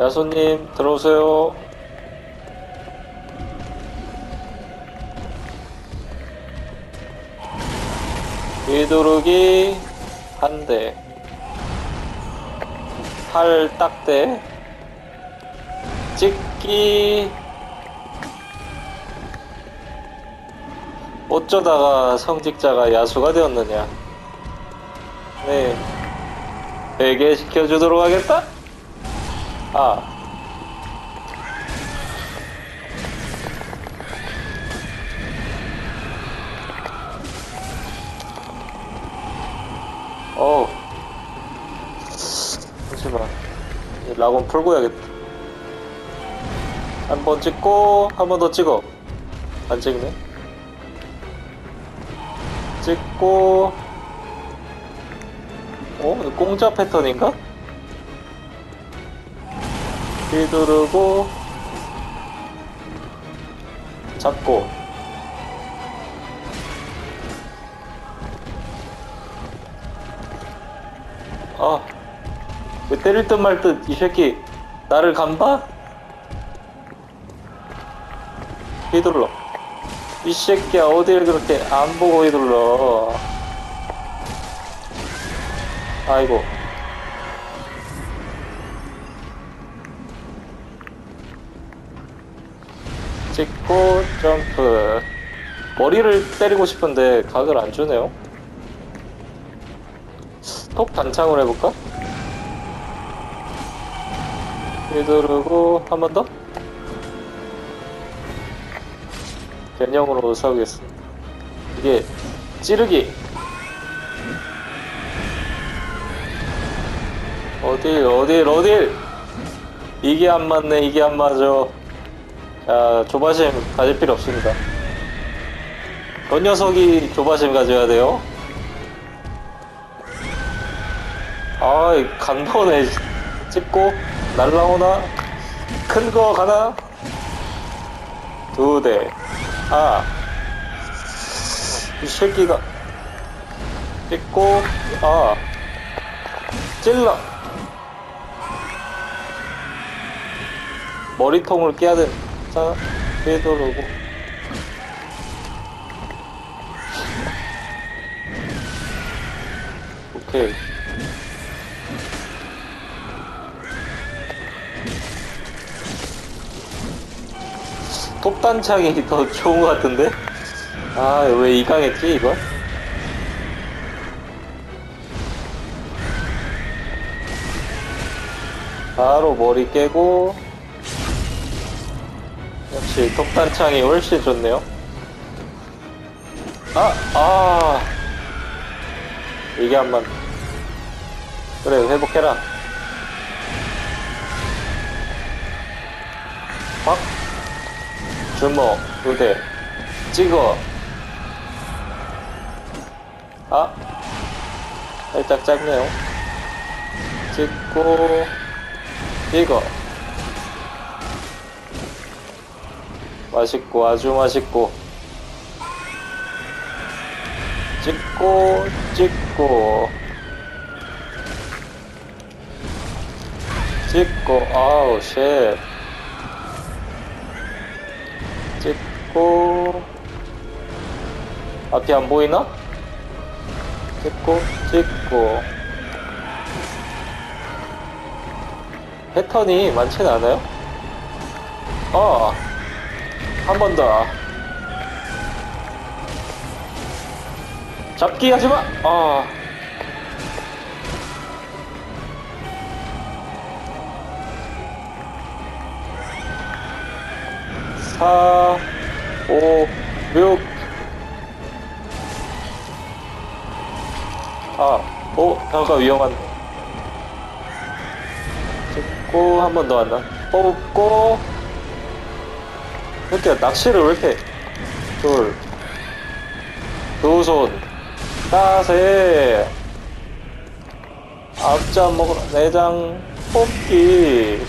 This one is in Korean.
야수님 들어오세요. 뒤두르기 한 대. 팔 딱대. 찍기. 어쩌다가 성직자가 야수가 되었느냐. 네. 베개 시켜주도록 하겠다? 아. 어우. 잠시만. 이 락원 풀고 해야겠다. 한 번 찍고, 한 번 더 찍어. 안 찍네? 찍고, 어? 공짜 패턴인가? 휘두르고 잡고. 아, 왜 때릴 듯 말 듯 이 새끼 나를 간봐? 휘둘러. 이 새끼야 어딜 그렇게 안 보고 휘둘러? 아이고 찍고 점프. 머리를 때리고 싶은데 각을 안 주네요. 톱 단창으로 해볼까? 휘두르고 한 번 더? 변형으로 싸우겠습니다. 이게 찌르기. 어딜 어딜 어딜? 이게 안 맞네 이게 안 맞아 자 조바심 가질 필요 없습니다. 저 녀석이 조바심 가져야 돼요? 아이 간번에 찍고 날라오나? 큰 거 가나? 두 대 아 이 새끼가 찍고 아 찔러. 머리통을 깨야 돼. 자, 되도록고 오케이. 톱단창이 더 좋은 것 같은데? 아, 왜 이강했지, 이거? 바로 머리 깨고 역시 톱단창이 훨씬 좋네요. 아, 아. 이게 한 번. 그래, 회복해라. 확. 주먹, 두대. 찍어. 아. 살짝 짧네요. 찍고, 찍어. 맛있고 아주 맛있고. 찍고 찍고. 찍고 아우 쉣. 찍고. 앞이 안 보이나? 찍고 찍고. 패턴이 많지는 않아요? 어 한 번 더. 잡기 하지 마. 아. 사, 오, 육. 아, 오, 잠깐 위험한. 찍고 한 번 더 한다. 뽑고. 이렇게 낚시를 왜 이렇게 둘, 두 손, 따세, 앞자 먹으러 내장 뽑기,